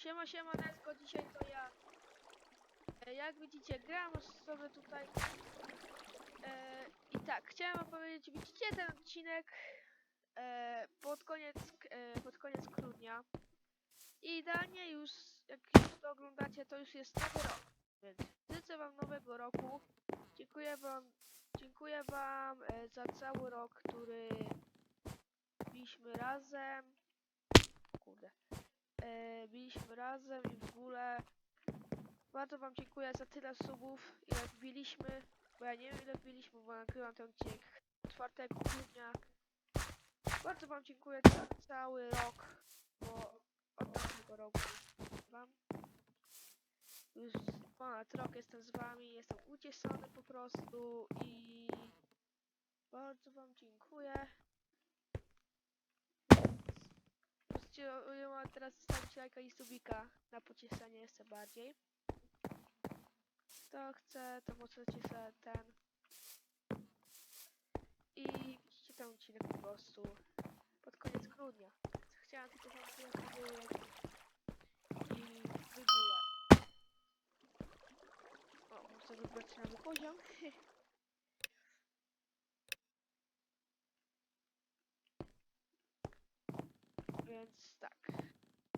Siema, siema, Nesko, dzisiaj to ja. E, Jak widzicie, gram sobie tutaj. E, I tak, chciałem wam powiedzieć, widzicie ten odcinek e, pod koniec, e, pod koniec grudnia. I idealnie już, jak już to oglądacie, to już jest nowy rok. Więc życzę wam nowego roku. Dziękuję wam, dziękuję wam e, za cały rok, który byliśmy razem. Kurde e, byliśmy razem i w ogóle bardzo wam dziękuję za tyle subów, ile wbiliśmy, bo ja nie wiem ile wbiliśmy, bo nagrywam ten odcinek 4 grudnia. Bardzo wam dziękuję za cały rok, bo od tamtego roku wam. Już ponad rok jestem z wami, jestem ucieszony po prostu i bardzo wam dziękuję. Możecie ja teraz zostawić lajka i subika na pocieszenie jeszcze bardziej. Kto chce, to możecie sobie ten. I widzicie ten odcinek po prostu pod koniec grudnia. Chciałam tylko wam powiedzieć. I w ogóle. O, muszę wybrać nowy poziom. Więc tak.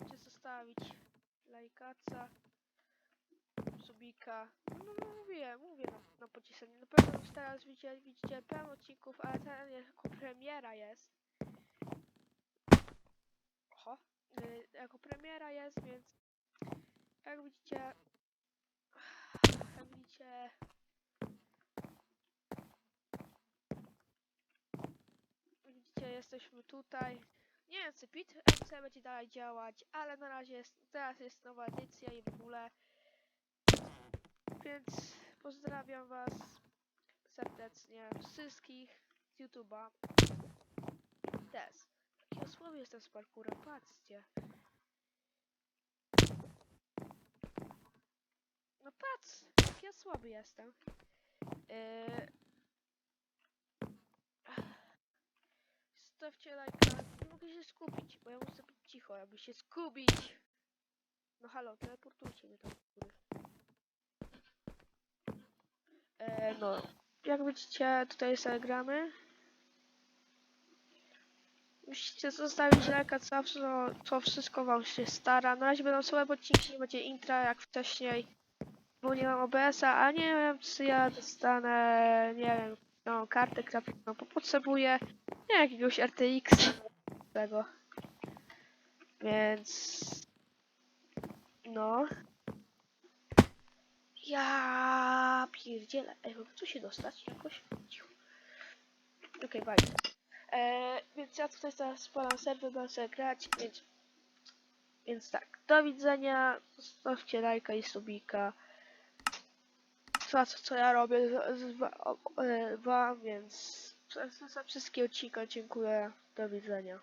Chcę zostawić lajkaca, subika. No, no mówię, mówię na, na. Na pewno już teraz widzicie, widzicie pełno odcinków, ale ten jako premiera jest. Oho. Y, jako premiera jest, więc jak widzicie, jak widzicie, widzicie, jesteśmy tutaj. Nie wiem, czy Pit MC będzie dalej działać, ale na razie jest, teraz jest nowa edycja i w ogóle. Więc pozdrawiam Was serdecznie wszystkich z YouTube'a. Też. Jaki słaby jestem z parkoura, patrzcie. No patrz, jak ja słaby jestem. Yy... Zostawcie lajka. Mogę się skupić, bo ja muszę być cicho, aby się skupić. No halo, teleportujcie mnie tam góry. E, no, jak widzicie, tutaj sobie gramy. Musicie zostawić lajka, co, co wszystko wam się stara. Na razie będą słabe odcinki, nie będzie intra jak wcześniej. Bo nie mam OBS-a, a nie wiem, czy ja dostanę, nie wiem, no, kartę graficzną, bo potrzebuję nie jakiegoś RTX tego. Więc no. Ja pierdzielę. Ej, mogę tu się dostać jakoś? Okej, okay, e, Więc ja tutaj teraz spalam serwer, będę sobie grać, więc więc tak, do widzenia, zostawcie lajka i subika. Za co, co ja robię z, z, e, wam, więc za wszystkie odcinki dziękuję, do widzenia.